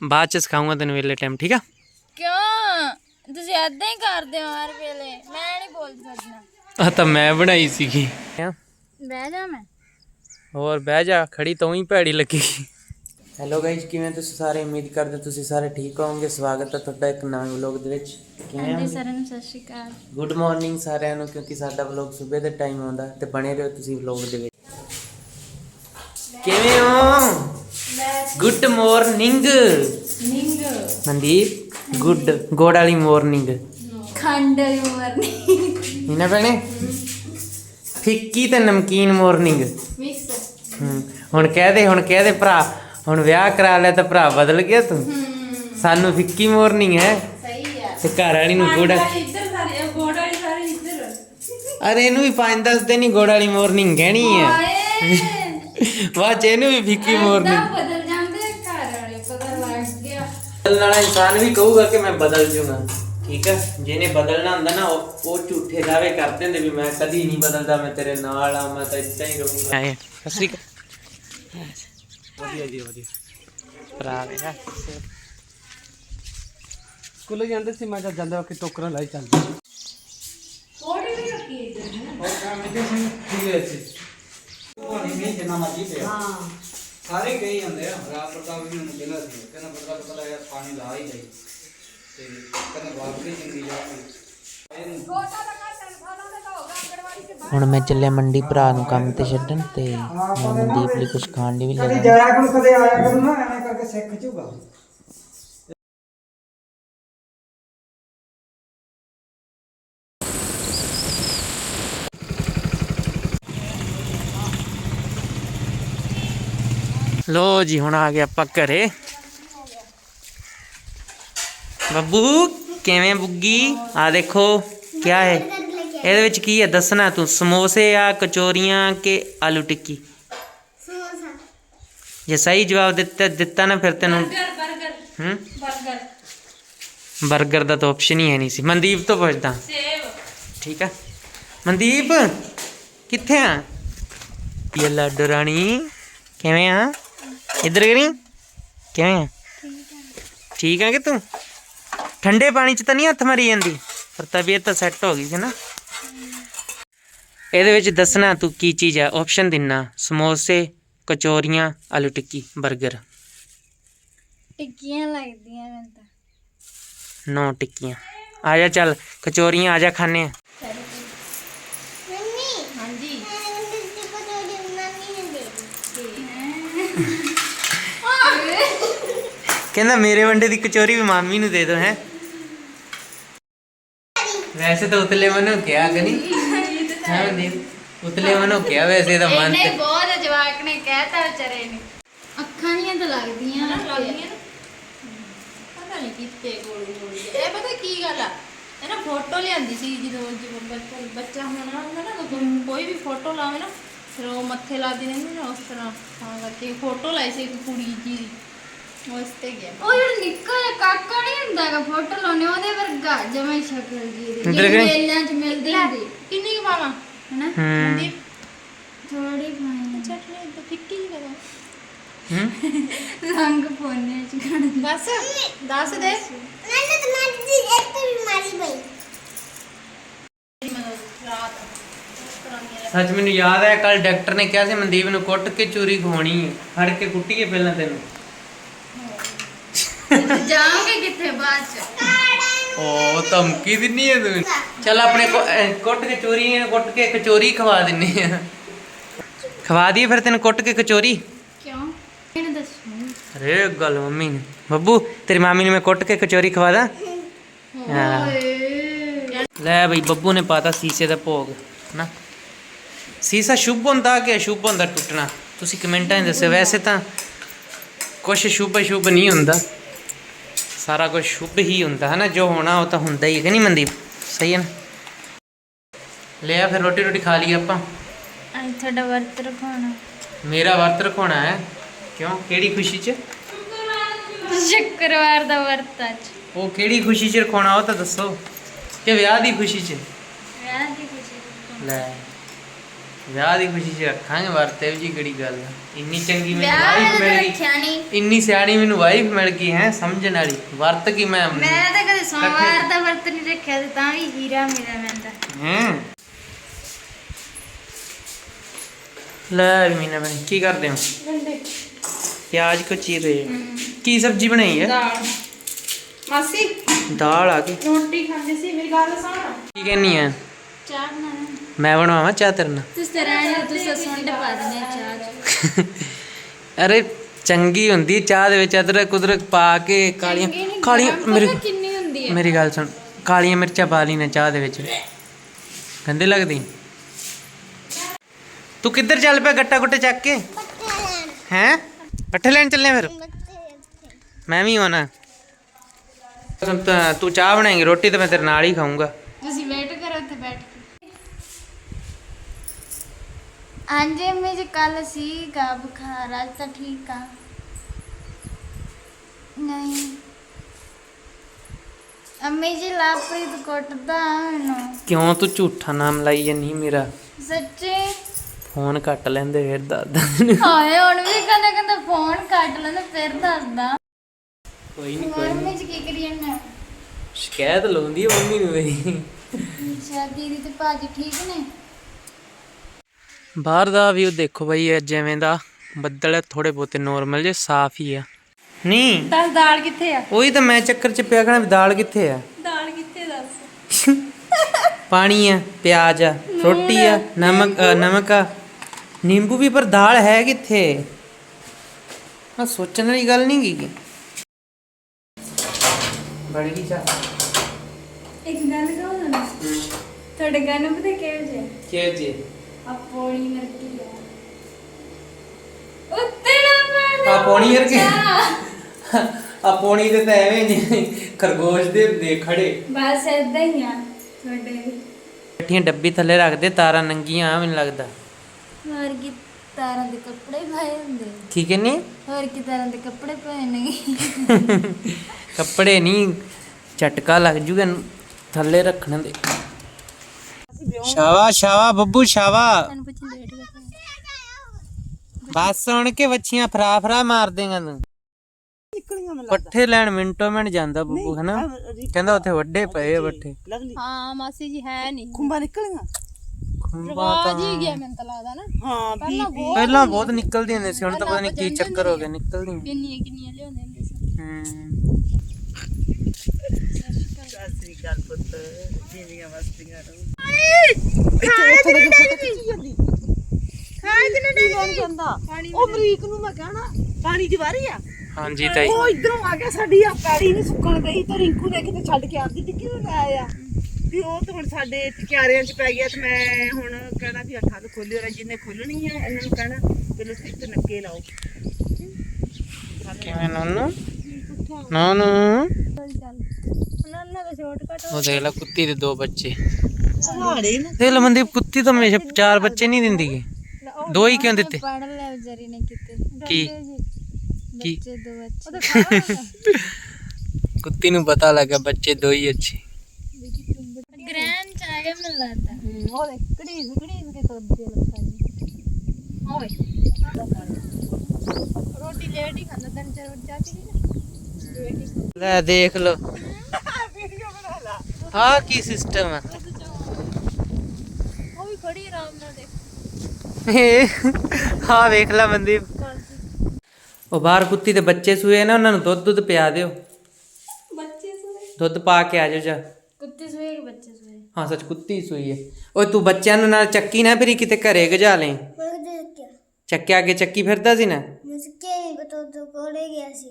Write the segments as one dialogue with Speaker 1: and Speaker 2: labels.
Speaker 1: ਬਾਅਦ ਚ ਸਿਖਾਉਂਗਾ ਤੈਨੂੰ ਵੇਲੇ ਟਾਈਮ ਠੀਕ ਆ?
Speaker 2: ਕਿਉਂ? ਤੁਸੀਂ ਏਦਾਂ ਹੀ ਕਰਦੇ ਹੋ ਹਰ ਵੇਲੇ। ਮੈਂ ਨਹੀਂ ਬੋਲ ਸਕਦਾ
Speaker 1: ਆ ਤਾਂ ਮੈਂ ਬਣਾਈ ਸੀਗੀ।
Speaker 2: ਬਹਿ ਜਾ ਮੈਂ।
Speaker 1: ਹੋਰ ਬਹਿ ਜਾ ਖੜੀ ਤਾਂ ਹੀ ਭੈੜੀ ਲੱਗੀ। ਹੈਲੋ ਗਾਇਸ ਕਿਵੇਂ ਤੁਸੀਂ ਸਾਰੇ? ਉਮੀਦ ਕਰਦੇ ਤੁਸੀਂ ਸਾਰੇ ਠੀਕ ਹੋਵੋਗੇ। ਸਵਾਗਤ ਹੈ ਤੁਹਾਡਾ ਇੱਕ ਨਵੇਂ ਵਲੌਗ ਦੇ ਵਿੱਚ। ਕਿਵੇਂ
Speaker 2: ਹਾਂਜੀ
Speaker 1: ਹੋ
Speaker 2: ਸਾਰਿਆਂ ਨੂੰ ਸਤਿ ਸ਼੍ਰੀ ਅਕਾਲ।
Speaker 1: ਗੁੱਡ ਮਾਰਨਿੰਗ ਸਾਰਿਆਂ ਨੂੰ ਕਿਉਂਕਿ ਸਾਡਾ ਵਲੌਗ ਸਵੇਰ ਦੇ ਟਾਈਮ ਆਉਂਦਾ ਤੇ ਬਣੇ ਰਹੋ ਤੁਸੀਂ ਵਲੌਗ ਦੇ ਵਿੱਚ। ਕਿਵੇਂ ਹੋ? ਗੁੱਡ ਮਾਰਨਿੰਗ
Speaker 2: ਨਿੰਗ
Speaker 1: ਮਨਦੀਪ ਗੁੱਡ ਗੋੜ ਵਾਲੀ ਮਾਰਨਿੰਗ
Speaker 2: ਖੰਡ ਮਰਨੀ
Speaker 1: ਨੀ ਨਾ ਭੈਣੇ ਫਿੱਕੀ ਤੇ ਨਮਕੀਨ ਮਾਰਨਿੰਗ
Speaker 2: ਮਿਕਸ
Speaker 1: ਹੁਣ ਕਹਿ ਦੇ ਹੁਣ ਕਹਿ ਦੇ ਭਰਾ ਹੁਣ ਵਿਆਹ ਕਰਾ ਲਿਆ ਤਾਂ ਭਰਾ ਬਦਲ ਗਿਆ ਤੂੰ ਸਾਨੂੰ ਫਿੱਕੀ ਮਾਰਨਿੰਗ ਹੈ
Speaker 2: ਸਹੀ ਆ
Speaker 1: ਤੇ ਘਰ ਵਾਲੀ ਨੂੰ ਗੋੜਾ
Speaker 2: ਇੱਧਰ ਸਾਰੇ ਗੋੜ ਵਾਲੀ ਸਾਰੇ ਇੱਧਰ
Speaker 1: ਅਰੇ ਇਹਨੂੰ ਵੀ 5-10 ਦਿਨ ਹੀ ਗੋੜ ਵਾਲੀ ਮਾਰਨਿੰਗ ਕਹਿਣੀ ਹੈ
Speaker 2: ਹਾਏ
Speaker 1: ਬਾਅਦ ਚ ਇਹਨੂੰ ਵੀ ਫਿੱਕੀ ਮਾਰਨਿੰਗ ਬਦਲਣ ਵਾਲਾ ਇਨਸਾਨ ਵੀ ਕਹੂਗਾ ਕਿ ਮੈਂ ਬਦਲ ਜੂਗਾ। ਠੀਕ ਹੈ? ਜਿਹਨੇ ਬਦਲਣਾ ਹੁੰਦਾ ਨਾ ਉਹ ਉਹ ਝੂਠੇ ਦਾਅਵੇ ਕਰਦੇ ਹੁੰਦੇ ਵੀ ਮੈਂ ਕਦੀ ਨਹੀਂ ਬਦਲਦਾ ਮੈਂ ਤੇਰੇ ਨਾਲ ਆ ਮੈਂ ਤਾਂ ਇੱਦਾਂ ਹੀ ਰਹੂੰਗਾ। ਸਸਰੀ ਵਧੀਆ ਜੀ ਵਧੀਆ। ਭਰਾ ਮੇਰਾ
Speaker 3: ਸਕੂਲੇ ਜਾਂਦੇ ਸੀ ਮੈਂ ਜਦ ਜਾਂਦੇ ਵਕਤ ਟੋਕਰਾਂ ਲਾਈ ਚੱਲਦੀ
Speaker 2: ਥੋੜੀ ਵੀ ਰੱਖੀ ਇੱਧਰ
Speaker 3: ਸਾਰੇ ਗਏ ਜਾਂਦੇ ਆ ਰਾਤ ਪ੍ਰਤਾਪ ਵੀ ਮੈਨੂੰ ਕਹਿੰਦਾ ਸੀ। ਕਹਿੰਦਾ ਪਤਲਾ ਪਤਲਾ ਯਾਰ ਪਾਣੀ ਲਾ ਹੀ ਲਈ ਤੇ ਕਹਿੰਦਾ ਬਾਪ ਵੀ ਚੰਗੀ ਜਾ
Speaker 1: ਹੁਣ ਮੈਂ ਚੱਲਿਆ ਮੰਡੀ ਭਰਾ ਨੂੰ ਕੰਮ ਤੇ ਛੱਡਣ ਤੇ ਮੈਂ ਮਨਦੀਪ ਲਈ ਕੁਝ ਖਾਣ ਲਈ ਵੀ ਲੈ
Speaker 3: ਜਾਇਆ ਕਰੂੰ ਕਦੇ ਆਇਆ ਕਰੂੰ ਨਾ ਐਵੇਂ ਕਰਕੇ ਸਿੱਖ ਜੂਗਾ।
Speaker 1: ਲੋ ਜੀ ਹੁਣ ਆ ਗਏ ਆਪਾਂ ਘਰੇ। ਬੱਬੂ ਕਿਵੇਂ ਬੁੱਗੀ? ਆ ਦੇਖੋ ਕੀ ਹੈ? ਇਹਦੇ ਵਿੱਚ ਕੀ ਹੈ? ਦੱਸਣਾ ਤੂੰ ਸਮੋਸੇ ਆ ਕਚੋਰੀਆਂ ਕਿ ਆਲੂ ਟਿੱਕੀ? ਸਮੋਸਾ। ਜੇ ਸਹੀ ਜਵਾਬ ਦਿੱਤਾ ਦਿੱਤਾ ਨਾ ਫਿਰ ਤੈਨੂੰ
Speaker 2: ਬਰਗਰ
Speaker 1: ਹੂੰ? ਬਰਗਰ ਬਰਗਰ ਦਾ ਤਾਂ ਆਪਸ਼ਨ ਹੀ ਹੈ ਨਹੀਂ ਸੀ। ਮਨਦੀਪ ਤੋਂ ਪੁੱਛਦਾ।
Speaker 2: ਸੇਵ
Speaker 1: ਠੀਕ ਆ। ਮਨਦੀਪ ਕਿੱਥੇ ਆ? ਇਹ ਲੱਡੂ ਰਾਣੀ ਕਿਵੇਂ ਆ? ਇੱਧਰ ਕਰੀ। ਕਿਵੇਂ ਆ? ਠੀਕ ਆ ਕਿ ਤੂੰ? ਠੰਡੇ ਪਾਣੀ ਚ ਤਾਂ ਨਹੀਂ ਹੱਥ ਮਾਰੀ ਜਾਂਦੀ? ਪਰ ਤਬੀਅਤ ਤਾਂ ਸੈੱਟ ਹੋ ਗਈ ਸੀ ਨਾ। ਇਹਦੇ ਵਿੱਚ ਦੱਸਣਾ ਤੂੰ ਕੀ ਚੀਜ਼ ਆ? ਆਪਸ਼ਨ ਦਿੰਨਾ। ਸਮੋਸੇ ਕਚੋਰੀਆਂ ਆਲੂ ਟਿੱਕੀ 버ਗਰ
Speaker 2: ਟਿੱਕੀਆਂ ਲੱਗਦੀਆਂ ਮੈਨੂੰ ਤਾਂ।
Speaker 1: ਨੌ ਟਿੱਕੀਆਂ। ਆ ਜਾ ਚੱਲ ਕਚੋਰੀਆਂ ਆ ਜਾ ਖਾਣੇ ਆ। ਕਹਿੰਦਾ ਮੇਰੇ ਵੰਡੇ ਦੀ ਕਚੋਰੀ ਵੀ ਮਾਮੀ ਨੂੰ ਦੇ ਦਿਓ ਹੈ। ਵੈਸੇ ਤਾਂ ਉਤਲੇ ਮਨੋਂ ਕਿਹਾ ਕਿ ਨਹੀਂ? ਹੈ ਨਹੀਂ ਉਤਲੇ ਮਨੋਂ ਕਿਹਾ ਵੈਸੇ ਤਾਂ ਮਨ ਤੇ।
Speaker 2: ਬਹੁਤ ਜਵਾਕ ਨੇ ਕਹਿਤਾ ਵਿਚਾਰੇ ਨੇ। ਅੱਖਾਂ ਨਹੀਂ ਤਾਂ ਲੱਗਦੀਆਂ। ਨਾ ਲੱਗਦੀਆਂ
Speaker 4: ਪਤਾ ਨਹੀਂ ਕਿੱਥੇ ਗੋਲ ਗੋਲ ਜਿਹੇ। ਇਹ ਪਤਾ ਕੀ ਗੱਲ ਆ? ਇਹ ਨਾ ਫੋਟੋ ਲਿਆਂਦੀ ਸੀ ਜਦੋਂ ਜਦੋਂ ਬੱਚਾ ਹੋਣਾ ਹੁੰਦਾ ਨਾ ਕੋਈ ਵੀ ਫੋਟੋ ਲਾਵੇ ਨਾ ਫਿਰ ਉਹ ਮੱਥੇ ਲਾ ਦਿੰਦੇ ਨੇ ਨਾ ਉਸ ਤਰ੍ਹਾਂ। ਤਾਂ ਕਰਕੇ ਫੋਟੋ ਲਾਈ ਸੀ ਇੱਕ ਕੁੜੀ ਜੀ ਦੀ ਉਸ ਤੇ ਗਿਆ
Speaker 2: ਉਹ ਜਿਹੜਾ ਨਿੱਕਾ ਜਿਹਾ ਕਾਕਾ ਨਹੀਂ ਹੁੰਦਾ ਹੈਗਾ ਫੋਟੋ ਲਾਉਣੇ ਉਹਦੇ ਵਰਗਾ ਜਮਾਂ ਹੀ ਸ਼ਕਲ ਜੀ ਦੀ
Speaker 1: ਇੱਧਰ
Speaker 2: ਜਿਹੜੇ
Speaker 1: ਕਰੀ।
Speaker 2: ਮੇਲਿਆਂ 'ਚ ਮਿਲਦੀ ਹੁੰਦੀ।
Speaker 4: ਕਿੰਨੀ ਕੁ ਪਾਵਾਂ?
Speaker 2: ਹੈਨਾ?
Speaker 1: ਹੂੰ।
Speaker 4: ਮਨਦੀਪ?
Speaker 2: ਥੋੜੀ ਪਾਣੀ
Speaker 4: ਚਟਨੀ ਤਾਂ ਫਿੱਕੀ ਜਿਹੀ ਲਗਾ
Speaker 1: ਹੂੰ।
Speaker 2: ਰੰਗ ਪੋਨੇ ਚ ਖਾਣ
Speaker 4: ਬਸ ਦੱਸ ਦੇ। ਰਾਤ
Speaker 1: ਸੱਚ ਮੈਨੂੰ ਯਾਦ ਹੈ ਕੱਲ ਡਾਕਟਰ ਨੇ ਕਿਹਾ ਸੀ ਮਨਦੀਪ ਨੂੰ ਕੁੱਟ ਕੇ ਚੂਰੀ ਖਵਾਉਣੀ ਹੈ। ਫੜ ਕੇ ਕੁੱਟੀਏ ਪਹਿਲਾਂ ਤੈਨੂੰ।
Speaker 2: ਜਾਓਗੇ ਕਿੱਥੇ ਬਾਅਦ ਚ?
Speaker 1: ਓ ਧਮਕੀ ਦਿੰਨੀ ਹੈ ਤੂੰ। ਚੱਲ ਆਪਣੇ ਕੋ- ਅਹ ਕੁੱਟ ਕੇ ਚੋਰੀ ਕੁੱਟ ਕੇ ਕਚੋਰੀ ਖਵਾ ਦਿੰਨੇ ਆ। ਖਵਾ ਦਈਏ ਫਿਰ ਤੈਨੂੰ ਕੁੱਟ ਕੇ ਕਚੋਰੀ
Speaker 2: ਕਿਉਂ? ਇਹਨੂੰ ਦੱਸੋ।
Speaker 1: ਅਰੇ ਇੱਕ ਗੱਲ ਮੰਮੀ ਨੇ। ਬੱਬੂ ਤੇਰੀ ਮਾਮੀ ਨੂੰ ਮੈਂ ਕੁੱਟ ਕੇ ਕਚੋਰੀ ਖਵਾ ਦਾਂ? ਹਾਂ। ਲੈ ਬਈ ਬੱਬੂ ਨੇ ਪਾਤਾ ਸੀਸੇ ਦਾ ਭੋਗ ਨਾ ਸੀਸਾ ਸ਼ੁਭ ਹੁੰਦਾ ਕਿ ਅਸ਼ੁਭ ਹੁੰਦਾ ਟੁੱਟਣਾ? ਤੁਸੀਂ ਕਮੈਂਟਾਂ 'ਚ ਦੱਸਿਓ। ਵੈਸੇ ਤਾਂ ਕੁਝ ਸ਼ੁਭ ਅਸ਼ੁਭ ਨਹੀਂ ਹੁੰਦਾ। ਸਾਰਾ ਕੁਝ ਸ਼ੁਭ ਹੀ ਹੁੰਦਾ ਹੈ ਨਾ ਜੋ ਹੋਣਾ ਉਹ ਤਾਂ ਹੁੰਦਾ ਹੀ ਹੈ ਕਿ ਨਹੀਂ ਮਨਦੀਪ? ਸਹੀ ਹੈ ਨਾ? ਲਿਆ ਫਿਰ ਰੋਟੀ ਰੋਟੀ ਖਾ ਲਈ ਆਪਾਂ।
Speaker 2: ਅੱਜ ਤੁਹਾਡਾ ਵਰਤ ਰਖਾਉਣਾ।
Speaker 1: ਮੇਰਾ ਵਰਤ ਰਖਾਉਣਾ ਹੈ? ਕਿਉਂ? ਕਿਹੜੀ ਖੁਸ਼ੀ 'ਚ?
Speaker 2: ਸ਼ੁੱਕਰਵਾਰ ਦਾ ਵਰਤ ਅੱਜ।
Speaker 1: ਉਹ ਕਿਹੜੀ ਖੁਸ਼ੀ 'ਚ ਰਖਾਉਣਾ ਉਹ ਤਾਂ ਦੱਸੋ। ਕਿ ਵਿਆਹ ਦੀ ਖੁਸ਼ੀ 'ਚ?
Speaker 2: ਵਿਆਹ ਦੀ ਖੁਸ਼ੀ
Speaker 1: ਲੈ ਵਿਆਹ ਦੀ ਖੁਸ਼ੀ 'ਚ ਰੱਖਾਂਗੇ ਵਰਤੇ ਵੀ ਜੀ ਕਿਹੜੀ ਗੱਲ ਆ? ਇੰਨੀ ਚੰਗੀ ਮੈਨੂੰ ਵਾਈਫ ਮਿਲ
Speaker 2: ਤਾਂ
Speaker 1: ਗਈ। ਇੰਨੀ ਸਿਆਣੀ ਮੈਨੂੰ ਵਾਈਫ ਮਿਲ ਗਈ ਹੈ ਸਮਝਣ ਵਾਲੀ। ਵਰਤ ਕੀ ਮੈਂ
Speaker 2: ਮੈਂ ਤਾਂ ਕਦੇ ਸੋਮਵਾਰ ਦਾ ਵਰਤ ਨਹੀਂ ਰੱਖਿਆ ਤੇ ਤਾਂ ਵੀ ਹੀਰਾ ਮੇਰਾ ਮੈਂਦਾ
Speaker 1: ਹੈ। ਲੈ ਮੀਨਾ ਬਣੀ ਕੀ ਕਰਦੇ ਹੋ? ਪਿਆਜ਼ ਕੋ ਚੀਰ। ਰਹੇ ਹੋ। ਕੀ ਸਬਜ਼ੀ ਬਣਾਈ ਹੈ?
Speaker 4: ਦਾਲ। ਮਾਸੀ
Speaker 1: ਦਾਲ ਆ ਗਈ।
Speaker 4: ਰੋਟੀ ਖਾਂਦੇ ਸੀ ਮੇਰੀ ਗੱਲ ਸੁਣ।
Speaker 1: ਕੀ ਕਹਿੰਨੀ ਹੈ?
Speaker 2: ਚਾਹ ਬਣਾਣਾ
Speaker 1: ਮੈਂ ਬਣਾਵਾਂ ਚਾਹ ਤੇਰੇ ਨਾਲ?
Speaker 2: ਤੁਸੀਂ ਤਾਂ ਰਹਿਣ ਦਿਓ, ਤੁਸੀਂ ਸੁੰਡ ਪਾ ਦਿੰਦੇ ਆ ਚਾਹ ਚ।
Speaker 1: ਅਰੇ ਚੰਗੀ ਹੁੰਦੀ ਚਾਹ ਦੇ ਵਿੱਚ ਅਦਰਕ ਕੁਦਰਕ ਪਾ ਕੇ ਕਾਲੀਆਂ ਕਾਲੀਆਂ ਮੇਰੀ
Speaker 2: ਕਿੰਨੀ ਹੁੰਦੀ ਹੈ।
Speaker 1: ਮੇਰੀ ਗੱਲ ਸੁਣ ਕਾਲੀਆਂ ਮਿਰਚਾਂ ਪਾ ਲਈ ਨਾ ਚਾਹ ਦੇ ਵਿੱਚ। ਗੰਦੇ ਲੱਗਦੀ ਤੂੰ ਕਿੱਧਰ ਚੱਲ ਪਿਆ ਗੱਟਾ ਗੁੱਟੇ ਚੱਕ ਕੇ? ਹੈਂ? ਪੱਠੇ ਲੈਣ ਚੱਲੇ ਫਿਰ? ਮੈਂ ਵੀ ਆਉਣਾ। ਤੂੰ ਤਾਂ- ਤੂੰ ਚਾਹ ਬਣਾਏਂਗੀ ਰੋਟੀ ਤਾਂ ਮੈਂ ਤੇਰੇ ਨਾਲ ਹੀ ਖਾਊਂਗਾ।
Speaker 2: ਤੁਸੀਂ ਵੇਟ ਕਰੋ ਉੱਥੇ ਬੈਠ ਕੇ ਹਾਂਜੀ ਅੰਮੀ ਜੀ ਕੱਲ ਸੀਗਾ ਬੁਖਾਰ ਅੱਜ ਤਾਂ ਠੀਕ ਆ। ਨਹੀਂ। ਅੰਮੀ ਜੀ ਲਾਪਰੀਤ ਕੁੱਟਦਾ ਮੈਨੂੰ
Speaker 1: ਕਿਉਂ ਤੂੰ ਝੂਠਾ ਨਾਮ ਲਾਈ ਜਾਨੀ ਮੇਰਾ?
Speaker 2: ਸੱਚੀ?
Speaker 1: ਫੋਨ ਕੱਟ ਲੈਂਦੇ ਫਿਰ ਦੱਸਦਾ
Speaker 2: ਹਾਏ ਹੁਣ ਵੀ ਕਹਿੰਦਾ ਕਹਿੰਦਾ ਫੋਨ ਕੱਟ ਲੈਂਦਾ ਫਿਰ ਦੱਸਦਾ।
Speaker 1: ਕੋਈ ਨਹੀਂ
Speaker 2: ਹੋਰ ਅੰਮੀ ਜੀ ਕੀ ਕਰੀ ਜਾਂਦੇ
Speaker 1: ਸ਼ਿਕਾਇਤ ਲਾਉਂਦੀ ਹੈ ਮੰਮੀ ਨੂੰ ਮੇਰੀ।
Speaker 2: ਅੱਛਾ ਦੀਦੀ ਤੇ ਭਾਜੀ ਠੀਕ ਨੇ?
Speaker 1: ਬਾਹਰ ਦਾ ਵਿਊ ਦੇਖੋ ਬਈ ਇਹ ਜਿਵੇਂ ਦਾ ਬੱਦਲ ਥੋੜੇ ਬਹੁਤੇ ਨੋਰਮਲ ਜੇ ਸਾਫ਼ ਹੀ ਆ। ਨਹੀਂ।
Speaker 4: ਦੱਸ ਦਾਲ ਕਿੱਥੇ ਆ?
Speaker 1: ਉਹੀ ਤਾਂ ਮੈਂ ਚੱਕਰ ਚ ਪਿਆ ਕਹਣਾ ਦਾਲ ਕਿੱਥੇ ਆ?
Speaker 4: ਦਾਲ ਕਿੱਥੇ ਦੱਸ?
Speaker 1: ਪਾਣੀ ਆ ਪਿਆਜ਼ ਆ ਰੋਟੀ ਆ ਨਮਕ ਨਮਕ ਆ। ਨਿੰਬੂ ਵੀ ਪਰ ਦਾਲ ਹੈ ਕਿੱਥੇ? ਆ ਸੋਚਣ ਵਾਲੀ ਗੱਲ ਨਹੀਂ ਗਈ। ਬੜੀ ਚਾ
Speaker 2: ਇੱਕ ਗੱਲ ਕਹੋ ਨਾ। ਤੁਹਾਡੇ ਗਾਣੇ ਪਤਾ ਕਿਹੋ ਜਿਹੇ
Speaker 1: ਕੀ ਜੀ
Speaker 2: ਆ ਪੌੜੀ ਵਰਗੀ ਆ? ਉੱਤੇ ਨਾ ਪੈਣਾ
Speaker 1: ਆ ਪੌਣੀ ਵਰਗੀ? ਆ ਪੌਣੀ ਦੇ ਤਾਂ ਐਵੇਂ ਜੀ ਖਰਗੋਸ਼ ਦੇ ਦੇ ਖੜੇ।
Speaker 2: ਬਸ ਏਦਾਂ ਹੀ ਆ ਤੁਹਾਡੇ।
Speaker 1: ਬੈਠੀਆਂ ਡੱਬੀ ਥੱਲੇ ਰੱਖਦੇ ਤਾਰਾਂ ਨੰਗੀਆਂ ਆ ਮੈਨੂੰ ਲੱਗਦਾ।
Speaker 2: ਹੋਰ ਕੀ ਤਾਰਾਂ ਦੇ ਕੱਪੜੇ ਪਾਏ ਹੁੰਦੇ?
Speaker 1: ਕੀ ਕਹਿੰਨੀ?
Speaker 2: ਹੋਰ ਕੀ ਤਾਰਾਂ ਦੇ ਕੱਪੜੇ ਪਾਏ ਨੇ?
Speaker 1: ਕੱਪੜੇ ਨਹੀਂ ਝਟਕਾ ਲੱਗ ਜੂਗਾ ਥੱਲੇ ਰੱਖਣ ਦੇ। ਸ਼ਾਵਾ ਸ਼ਾਵਾ ਬੱਬੂ ਸ਼ਾਵਾ। ਬਸ ਸੁਣ ਕੇ ਵੱਛੀਆਂ ਫਰਾ ਫਰਾ ਮਾਰ ਦੇਗਾ ਤੂੰ ਪੱਠੇ ਲੈਣ ਮਿੰਟੋ ਮਿੰਟ ਜਾਂਦਾ ਬੱਬੂ ਹਨਾ? ਕਹਿੰਦਾ ਉੱਥੇ ਵੱਡੇ ਪਏ ਆ ਪੱਠੇ।
Speaker 4: ਹਾਂ ਮਾਸੀ ਜੀ ਹੈ ਨਹੀਂ।
Speaker 5: ਖੁੰਬਾਂ ਨਿਕਲੀਆਂ?
Speaker 1: ਖੁੰਬਾਂ
Speaker 4: ਆਜ ਹੀ
Speaker 1: ਤਾਂ
Speaker 4: ਗਿਆ ਮੈਨੂੰ ਤਾਂ ਲੱਗਦਾ ਨਾ।
Speaker 5: ਹਾਂ
Speaker 4: ਪਹਿਲਾਂ ਬਹੁਤ
Speaker 1: ਪਹਿਲਾਂ ਬਹੁਤ ਨਿਕਲਦੀਆਂ ਹੁੰਦੀਆਂ ਸੀ ਹੁਣ ਤਾਂ ਪਤਾ ਨਹੀਂ ਕੀ ਚੱਕਰ ਹੋ ਗਿਆ ਨਿਕਲਦੀਆਂ।
Speaker 4: ਕਿੰਨੀਆਂ ਕਿੰਨੀਆਂ ਲਿਆਉਂਦੇ ਹੁੰਦੇ ਸੀ।
Speaker 1: ਹੂੰ।
Speaker 5: ਸਤਿ ਸ੍ਰੀ ਅਕਾਲ ਪੁੱਤ ਜੀਵੀਆਂ ਵਸਤੀਆਂ ਰਹੋ ਇੱਥੇ ਉੱਥੇ ਦੇ ਫੋਟੋ ਖਿੱਚੀ ਜਾਂਦੀ ਖਾਏ ਕਿਨੇ ਨਹੀਂ ਜਾਂਦਾ ਉਹ ਅਮਰੀਕ ਨੂੰ ਮੈਂ ਕਹਿਣਾ ਪਾਣੀ ਦੀ ਵਾਰੀ ਆ
Speaker 1: ਹਾਂਜੀ ਤਾਈ।
Speaker 5: ਉਹ ਇਧਰੋਂ ਆ ਗਿਆ ਸਾਡੀ ਆ ਪੈੜੀ ਨਹੀਂ ਸੁੱਕਣ ਗਈ ਤੇ ਰਿੰਕੂ ਨੇ ਕਿਤੇ ਛੱਡ ਕੇ ਆਂਦੀ ਟਿੱਕੀ ਨੂੰ ਆਇਆ। ਵੀ ਉਹ ਤਾਂ ਹੁਣ ਸਾਡੇ ਟਿਕਿਆਰਿਆਂ 'ਚ ਪੈ ਗਿਆ ਤੇ ਮੈਂ ਹੁਣ ਕਹਿਣਾ ਵੀ ਅੱਠਾਂ ਤੋਂ ਖੋਲਿਓ ਰ ਜਿੰਨੇ ਖੋਲਣੀ ਹੈ ਇਹਨਾਂ ਨੂੰ ਕਹਿਣਾ ਲਸੀ ਤੇ ਨੱਕੇ ਲਾਓ।
Speaker 1: ਕਿਵੇਂ ਨੋਨੂ? ਨੋਨੂ?
Speaker 2: ਉਹਨਾਂ ਦਾ ਸ਼ਾਰਟਕਟ
Speaker 1: ਉਹ ਦੇਖ ਲੈ ਕੁੱਤੀ ਦੇ ਦੋ ਬੱਚੇ।
Speaker 5: ਸਹਾੜੇ ਨਾ
Speaker 1: ਦੇਖ ਲੈ ਮਨਦੀਪ ਕੁੱਤੀ ਤਾਂ ਹਮੇਸ਼ਾ ਚਾਰ ਬੱਚੇ ਨਹੀਂ ਦਿੰਦੀ ਗੇ। ਦੋ ਹੀ ਕਿਉਂ ਦਿੱਤੇ?
Speaker 2: ਪੜ ਲੈ ਵਿਚਾਰੀ ਨੇ ਕਿਤੇ
Speaker 1: ਕੀ? ਕੀ?
Speaker 2: ਬੱਚੇ ਦੋ ਬੱਚੇ
Speaker 1: ਕੁੱਤੀ ਨੂੰ ਪਤਾ ਲੱਗਾ ਬੱਚੇ ਦੋ ਹੀ ਅੱਛੇ।
Speaker 2: ਗ੍ਰੈਂਡ ਚ ਆ ਗਿਆ ਮੈਨੂੰ ਲੱਗਦਾ
Speaker 4: ਉਹ ਦੇਖ ਕੜੀਸ ਕੜੀਸ ਕੇ ਤੁਰਦੀ ਆ ਲੱਤਾਂ ਜੀ ਓਏ ਰੋਟੀ ਲੇਟ ਹੀ ਖਾਂਦਾ ਤਿੰਨ ਚਾਰ ਵਜੇ ਚਾਹਤੀ ਸੀ ਨਾ।
Speaker 1: ਲੈ ਦੇਖ ਲੋ। ਹਾਂ ਕੀ ਸਿਸਟਮ ਆ।
Speaker 4: ਉਹ ਵੀ ਖੜੀ ਆਰਾਮ ਨਾਲ ਦੇਖ।
Speaker 1: ਹਾਂ ਵੇਖ ਲੈ ਮਨਦੀਪ। ਉਹ ਬਾਹਰ ਕੁੱਤੀ ਦੇ ਬੱਚੇ ਸੂਏ ਨਾ ਉਹਨਾਂ ਨੂੰ ਦੁੱਧ ਦੁੱਧ ਪਿਆ ਦਿਓ।
Speaker 2: ਬੱਚੇ ਸੋਏ?
Speaker 1: ਦੁੱਧ ਪਾ ਕੇ ਆ ਜਾਓ ਜਾ।
Speaker 2: ਕੁੱਤੇ ਸੋਏ ਕਿ ਬੱਚੇ ਸੋਏ?
Speaker 1: ਹਾਂ ਸੱਚ ਕੁੱਤੀ ਸੂਈ ਹੈ ਓਏ ਤੂੰ ਬੱਚਿਆਂ ਨੂੰ ਨਾਲ ਚੱਕੀ ਨਾ ਫਿਰੀ ਕਿਤੇ ਘਰੇ ਗਜਾ ਲੈ ਚੱਕਿਆ ਕੇ ਚੱਕੀ ਫਿਰਦਾ ਸੀ ਨਾ?
Speaker 6: ਮੁਸਕੇ ਨਹੀਂ ਬਤੋ ਤੋ ਕੋਲੇ ਗਿਆ ਸੀ।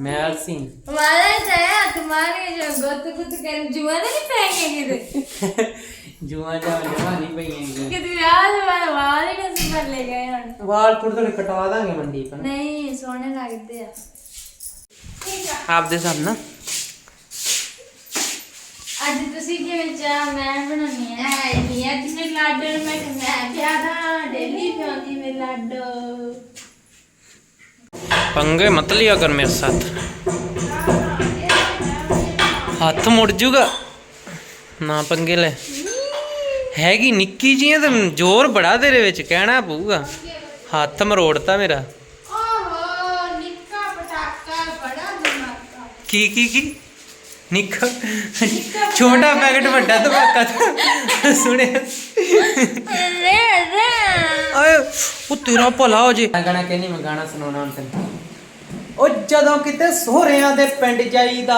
Speaker 1: ਮਹਿਲ ਸਿੰਘ
Speaker 2: ਮਾਰਾ ਜਾਇਆ ਤੁਮਾਰੇ ਜੋ ਗੋਤ ਗੁੱਤ ਕਰਨ ਜੂਆ ਨਹੀਂ ਪੈਣਗੇ ਕਿਤੇ?
Speaker 1: ਜੂਆਂ ਜਾਂ ਜਵਾਂ ਨਹੀਂ ਪਈਆਂ
Speaker 2: ਕਿਤੇ ਵਿਆਹ ਵਾਲਾ ਵਾਲ ਹੀ ਨਹੀਂ ਲੈ ਗਏ ਹੁਣ।
Speaker 1: ਵਾਲ ਥੋੜੇ ਥੋੜੇ ਕਟਵਾ ਦਾਂਗੇ ਮੰਡੀ ਪਰ
Speaker 2: ਨਹੀਂ ਸੋਹਣੇ ਲੱਗਦੇ ਆ।
Speaker 1: ਆਪਦੇ ਸਾਹਮਣੇ
Speaker 2: ਅੱਜ ਤੁਸੀਂ ਕਿਵੇਂ ਚਾਹ ਮੈਂ ਬਣਾਉਣੀ ਹੈ ਇਹ ਨਹੀਂ ਅੱਜ ਮੈਂ ਲਾਡੋ ਮੈਂ ਮੈਂ ਪਿਆਦਾ ਡੇਲੀ ਪਿਆਉਂਦੀ ਮੈਂ ਲਾਡੋ।
Speaker 1: पंगे मत लिया कर मेरे साथ हाथ मुड़ जूगा ना पंगे ले ਹੈਗੀ ਨਿੱਕੀ ਜੀ ਆ ਤੇ ਜ਼ੋਰ ਬੜਾ ਤੇਰੇ ਵਿੱਚ ਕਹਿਣਾ ਪਊਗਾ ਹੱਥ ਮਰੋੜਤਾ ਮੇਰਾ
Speaker 2: ਓਹੋ ਨਿੱਕਾ ਪਟਾਕਾ ਬੜਾ ਧਮਾਕਾ
Speaker 1: ਕੀ ਕੀ ਕੀ ਨਿੱਕਾ ਛੋਟਾ ਪੈਕਟ ਵੱਡਾ ਧਮਾਕਾ ਸੁਣਿਆ
Speaker 2: ਰੇ ਰੇ
Speaker 1: ਓਏ ਉਹ ਤੇਰਾ ਭਲਾ ਹੋ ਜੇ ਗਾਣਾ ਕਹਿੰਦੀ ਮੈਂ ਗਾਣਾ ਸੁਣਾਉਣਾ ਹੁਣ ਤੈਨੂੰ ਉਹ ਜਦੋਂ ਕਿਤੇ ਸੋਹਰਿਆਂ ਦੇ ਪਿੰਡ ਜਾਈਦਾ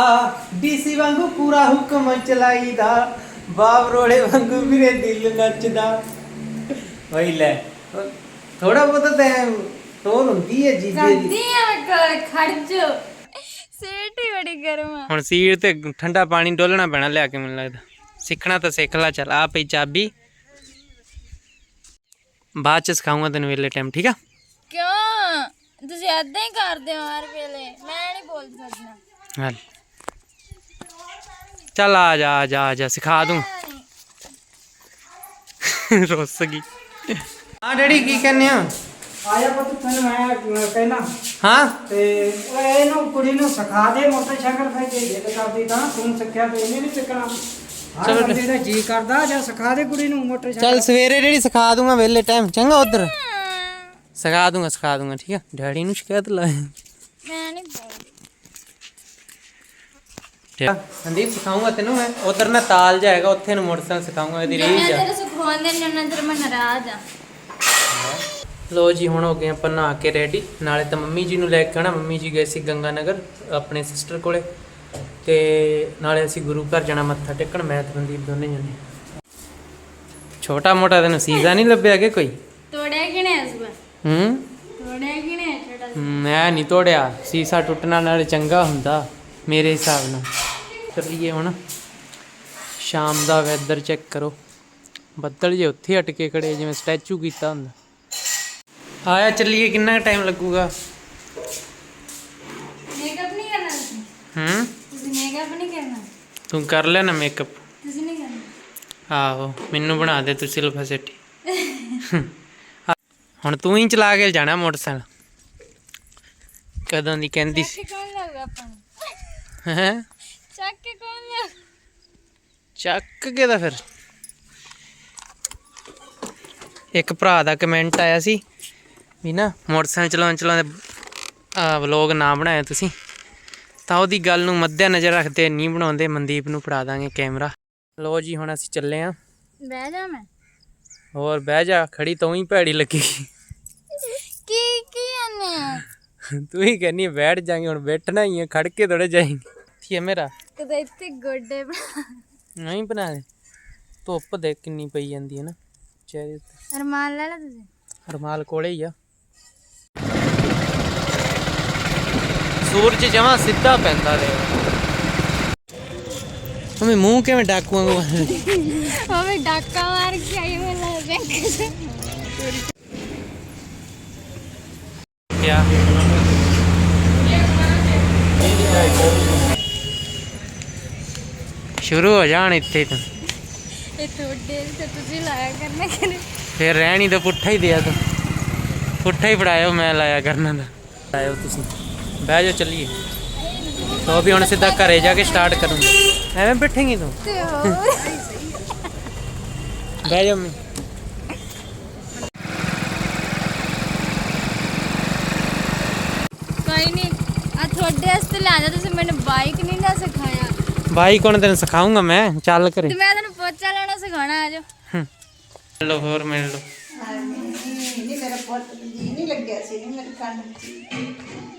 Speaker 1: ਡੀਸੀ ਵਾਂਗੂ ਪੂਰਾ ਹੁਕਮ ਚਲਾਈਦਾ ਬਾਬ ਰੋੜੇ ਵਾਂਗੂ ਮੇਰੇ ਦਿਲ ਨੱਚਦਾ। ਵਈ ਲੈ ਥੋੜਾ ਬਹੁਤਾ ਤੇ ਟੋਨ ਹੁੰਦੀ ਹੈ ਜੀਜੇ ਦੀ।
Speaker 2: ਕਰਦੀ ਆ ਖੜਜ। ਸੀਟ ਹੀ ਬੜੀ ਗਰਮ ਆ।
Speaker 1: ਹੁਣ ਸੀਰ ਤੇ ਠੰਡਾ ਪਾਣੀ ਡੋਲਣਾ ਪੈਣਾ ਲਿਆ ਕੇ ਮੈਨੂੰ ਲੱਗਦਾ। ਸਿੱਖਣਾ ਤਾਂ ਸਿੱਖ ਲੈ ਚੱਲ ਆ ਪਈ ਚਾਬੀ। ਬਾਅਦ ਚ ਸਿਖਾਉਂਗਾ ਤੈਨੂੰ ਵੇਲੇ ਟਾਈਮ ਠੀਕ ਆ?
Speaker 2: ਤੁਸੀਂ ਏਦਾਂ ਹੀ ਕਰਦੇ ਹੋ ਹਰ ਵੇਲੇ ਮੈਂ ਨਹੀਂ ਬੋਲ ਸਕਦਾ
Speaker 1: ਚੱਲ ਚੱਲ ਆ ਜਾ ਆ ਜਾ ਆ ਜਾ ਸਿਖਾ ਦੂੰ। ਰੁੱਸ ਗਈ। ਹਾਂ ਡੈਡੀ ਕੀ ਕਹਿੰਦੇ ਆ
Speaker 7: ਆਇਆ ਪੁੱਤ ਤੈਨੂੰ ਮੈਂ ਕਹਿਣਾ
Speaker 1: ਹਾਂ?
Speaker 7: ਤੇ ਉਹ ਇਹਨੂੰ ਕੁੜੀ ਨੂੰ ਸਿਖਾ ਦੇ ਮੋਟਰਸਾਈਕਲ ਫੇ ਜੇ ਜਿੱਦ ਕਰਦੀ ਤਾਂ ਤੂੰ ਸਿੱਖਿਆ ਤੇ ਇਹਨੇ ਨਹੀਂ ਸਿੱਖਣਾ।
Speaker 1: ਚਲੋ
Speaker 7: ਚਲੋ ਬੰਦੇ ਦਾ ਜੀ ਕਰਦਾ ਜਾਂ ਸਿਖਾ ਦੇ ਕੁੜੀ ਨੂੰ ਮੋਟਰਸਾਈਕਲ।
Speaker 1: ਚੱਲ ਸਵੇਰੇ ਡੈਡੀ ਸਿਖਾ ਦੂੰਗਾ ਵੇਲੇ ਟਾਈਮ ਚੰਗਾ ਉਧਰ। ਸਿਖਾ ਦੂੰਗਾ ਸਿਖਾ ਦੂੰਗਾ ਠੀਕ ਆ? ਡੈਡੀ ਨੂੰ ਸ਼ਿਕਾਇਤ ਲਾਏ
Speaker 2: ਮੈਂ ਨਹੀਂ
Speaker 1: ਠੀਕ ਸੰਦੀਪ ਸਿਖਾਉਂਗਾ ਤੈਨੂੰ ਮੈਂ। ਉਧਰ ਨਾ ਤਾਲ ਜਾਏਗਾ ਉੱਥੇ ਨੂੰ ਮੋਟਰਸਾਈਕਲ ਸਿਖਾਉਂਗਾ ਇਹਦੀ ਰੀਝ
Speaker 2: ਜਿੰਨਾ
Speaker 1: ਆ।
Speaker 2: ਚਿਰ ਸਿਖਾਉਂਦੇ ਨੇ ਉਹਨਾਂ ਚਿਰ ਮੈਂ ਨਾਰਾਜ਼ ਆ।
Speaker 1: ਲੋ ਜੀ ਹੁਣ ਹੋ ਗਏ ਆਪਾਂ ਨਹਾ ਕੇ ਰੈਡੀ ਨਾਲੇ ਤਾਂ ਮੰਮੀ ਜੀ ਨੂੰ ਲੈ ਕੇ ਆਣਾ ਮੰਮੀ ਜੀ ਗਏ ਸੀ ਗੰਗਾ ਨਗਰ ਆਪਣੇ ਸਿਸਟਰ ਕੋਲੇ। ਤੇ ਨਾਲੇ ਅਸੀਂ ਗੁਰੂ ਘਰ ਜਾਣਾ ਮੱਥਾ ਟੇਕਣ। ਮੈਂ ਤੇ ਮਨਦੀਪ ਦੋਨੇ ਜਾਣੇ। ਛੋਟਾ ਮੋਟਾ ਤੈਨੂੰ ਸੀਜ਼ਾ ਨਹੀਂ ਲੱਭਿਆ ਕਿ ਕੋਈ?
Speaker 2: ਤੋੜਿਆ ਕਿਨੇ
Speaker 1: ਹੂੰ?
Speaker 2: ਤੋੜਿਆ ਕਿਨੇ ਛੋਟਾ ਜਿਹਾ?
Speaker 1: ਮੈਂ ਨਹੀਂ ਤੋੜਿਆ। ਸੀਸਾ ਟੁੱਟਣਾ ਨਾਲੇ ਚੰਗਾ ਹੁੰਦਾ ਮੇਰੇ ਹਿਸਾਬ ਨਾਲ। ਚੱਲੀਏ ਹੁਣ। ਸ਼ਾਮ ਦਾ ਵੈਦਰ ਚੈੱਕ ਕਰੋ। ਬੱਦਲ ਜੇ ਉੱਥੇ ਅਟਕੇ ਖੜੇ ਜਿਵੇਂ ਸਟੈਚੂ ਕੀਤਾ ਹੁੰਦਾ। ਆਇਆ ਚੱਲੀਏ ਕਿੰਨਾ ਟਾਈਮ ਲੱਗੂਗਾ?
Speaker 2: ਮੇਕਅਪ ਨਹੀਂ ਕਰਨਾ ਤੁਸੀਂ?
Speaker 1: ਹੂੰ?
Speaker 2: ਤੁਸੀਂ ਮੇਕਅਪ ਨਹੀਂ ਕਰਨਾ?
Speaker 1: ਤੂੰ ਕਰ ਲੈ ਨਾ ਮੇਕਅਪ
Speaker 2: ਤੁਸੀਂ ਨਹੀਂ ਕਰਨਾ?
Speaker 1: ਆਹੋ ਮੈਨੂੰ ਬਣਾ ਦੇ ਤੂੰ ਸਿਲਫਾ ਸੈਟੀ। ਹੁਣ ਤੂੰ ਹੀ ਚਲਾ ਕੇ ਜਾਣਾ ਮੋਟਰਸਾਈਕਲ। ਕਦੋਂ ਦੀ ਕਹਿੰਦੀ ਸੀ
Speaker 2: ਚੱਕ ਕੇ ਕੌਣ ਲਾਊਗਾ ਆਪਾਂ ਨੂੰ?
Speaker 1: ਹੈ?
Speaker 2: ਚੱਕ ਕੇ ਕੌਣ ਲਿਆ
Speaker 1: ਚੱਕ ਕੇ ਤਾਂ ਫਿਰ। ਇੱਕ ਭਰਾ ਦਾ ਕਮੈਂਟ ਆਇਆ ਸੀ ਵੀ ਨਾ ਮੋਟਰਸਾਈਕਲ ਚਲਾਉਣ ਚਲਾਉਂਦੇ ਆ ਵਲੌਗ ਨਾ ਬਣਾਇਆ ਤੁਸੀਂ। ਤਾਂ ਉਹਦੀ ਗੱਲ ਨੂੰ ਮੱਦੇ ਨਜ਼ਰ ਰੱਖਦੇ ਨਹੀਂ ਬਣਾਉਂਦੇ ਮਨਦੀਪ ਨੂੰ ਫੜਾ ਦਾਂਗੇ ਕੈਮਰਾ ਲੋ ਜੀ ਹੁਣ ਅਸੀਂ ਚੱਲੇ ਆਂ।
Speaker 2: ਬਹਿ ਜਾ ਮੈਂ।
Speaker 1: ਹੋਰ ਬਹਿ ਜਾ ਖੜੀ ਤੂੰ ਹੀ ਭੈੜੀ ਲੱਗੀ।
Speaker 2: ਕੀ ਕੀ ਆਨੇ
Speaker 1: ਤੂੰ ਹੀ ਕਹਿੰਨੀ ਬੈਠ ਜਾਾਂਗੇ ਹੁਣ ਬੈਠਣਾ ਹੀ ਹੈ ਖੜ ਕੇ ਥੋੜੇ ਜਾਏਂਗੇ। ਕੀ ਹੈ ਮੇਰਾ?
Speaker 2: ਕਦੇ ਇੱਥੇ ਗੋਡੇ ਬਣਾ।
Speaker 1: ਨਹੀਂ ਬਣਾ ਦੇ। ਧੁੱਪ ਦੇ ਕਿੰਨੀ ਪਈ ਜਾਂਦੀ ਹੈ ਨਾ ਚਿਹਰੇ ਉੱਤੇ।
Speaker 2: ਅਰਮਾਨ ਲੈ ਲਾ ਤੁਸੀਂ।
Speaker 1: ਰਮਾਲ ਕੋਲੇ ਹੀ ਆ। ਸੂਰਜ ਜਮਾ ਸਿੱਧਾ ਪੈਂਦਾ ਰੇ ਮੰਮੀ ਮੂੰਹ ਕਿਵੇਂ ਡਾਕੂਆਂ
Speaker 2: ਉਹ ਵੀ ਡਾਕਾ ਮਾਰ ਕੇ ਆਈ ਮੈਨੂੰ ਬੈਂਕ ਸੇ
Speaker 1: ਕਿਆ? ਸ਼ੁਰੂ ਹੋ ਜਾਣ ਇੱਥੇ ਤਾਂ।
Speaker 2: ਇਹ ਤੁਹਾਡੇ ਤੇ ਤੁਸੀਂ ਲਾਇਆ ਕਰਨਾ ਕਰੇ
Speaker 1: ਫਿਰ ਰਹਿਣੀ ਤਾਂ ਪੁੱਠਾ ਹੀ ਦਿਆ ਤੂੰ। ਪੁੱਠਾ ਹੀ ਫੜਾਇਓ ਮੈਂ ਲਾਇਆ ਕਰਨਾ ਦਾ ਆਇਓ ਤੁਸੀਂ। ਬਹਿ ਜਾਓ ਚੱਲੀਏ। ਤੋ ਵੀ ਹੁਣ ਸਿੱਧਾ ਘਰੇ ਜਾ ਕੇ ਸਟਾਰਟ ਕਰੂੰਗਾ। ਐਵੇਂ ਬੈਠੇਂਗੀ ਤੂੰ?
Speaker 2: ਤੇ ਹੋਰ।
Speaker 1: ਬਹਿ ਜਾ ਮੈਂ
Speaker 2: ਕੋਈ ਨਹੀਂ ਆ ਤੁਹਾਡੇ ਵਾਸਤੇ ਲਿਆਂਦਾ ਤੁਸੀਂ ਮੈਨੂੰ ਬਾਈਕ ਨਹੀਂ ਨਾ ਸਿਖਾਇਆ।
Speaker 1: ਬਾਈ ਕੋਣ ਤੈਨੂੰ ਸਿਖਾਉਂਗਾ ਮੈਂ ਚੱਲ ਘਰੇ।
Speaker 2: ਤੇ ਮੈਂ ਤੁਹਾਨੂੰ ਪੋਚਾ ਲਾਉਣਾ ਸਿਖਾਉਣਾ ਆਜੋ
Speaker 1: ਮਿਲ ਲਓ ਹੋਰ ਮਿਲ ਲਓ।
Speaker 5: ਨਹੀਂ ਮੇਰਾ ਪੁੱਤ ਜੀ ਨਹੀਂ ਲੱਗਿਆ ਸੀ ਨਹੀਂ ਮੇਰੇ ਕੰਨ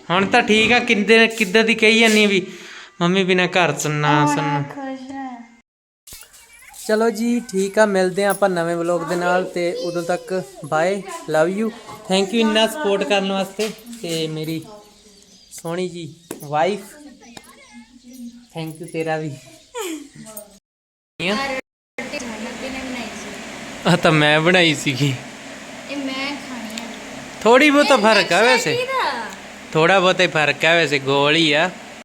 Speaker 1: ਹੁਣ ਤਾਂ ਠੀਕ ਆ ਕਿੱਦਾਂ ਕਿੱਦਾਂ ਦੀ ਕਹੀ ਜਾਨੀ ਵੀ ਮੰਮੀ ਬਿਨਾ ਘਰ ਸੁਣਨਾ ਸੁਣਨਾ
Speaker 2: ਖੁਸ਼
Speaker 1: ਚਲੋ ਜੀ ਠੀਕ ਆ ਮਿਲਦੇ ਆ ਆਪਾਂ ਨਵੇਂ ਵਲੌਗ ਦੇ ਨਾਲ ਤੇ ਉਦੋਂ ਤੱਕ bye love you. Thank you ਇੰਨਾ ਸਪੋਰਟ ਕਰਨ ਵਾਸਤੇ ਤੇ ਮੇਰੀ ਸੋਹਣੀ ਜੀ ਵਾਈਫ ਥੈਂਕ ਯੂ ਤੇਰਾ ਵੀ। ਆ ਤਾਂ ਮੈਂ ਬਣਾਈ ਸੀਗੀ।
Speaker 2: ਇਹ ਮੈਂ ਖਾਣੀ ਹੈ
Speaker 1: ਥੋੜੀ ਬਹੁਤਾ ਫ਼ਰਕ ਆ ਵੈਸੇ। ਥੋੜਾ ਬਹੁਤਾ ਹੀ ਫ਼ਰਕ ਹੈ ਵੈਸੇ ਗੋਲ ਹੀ ਆ।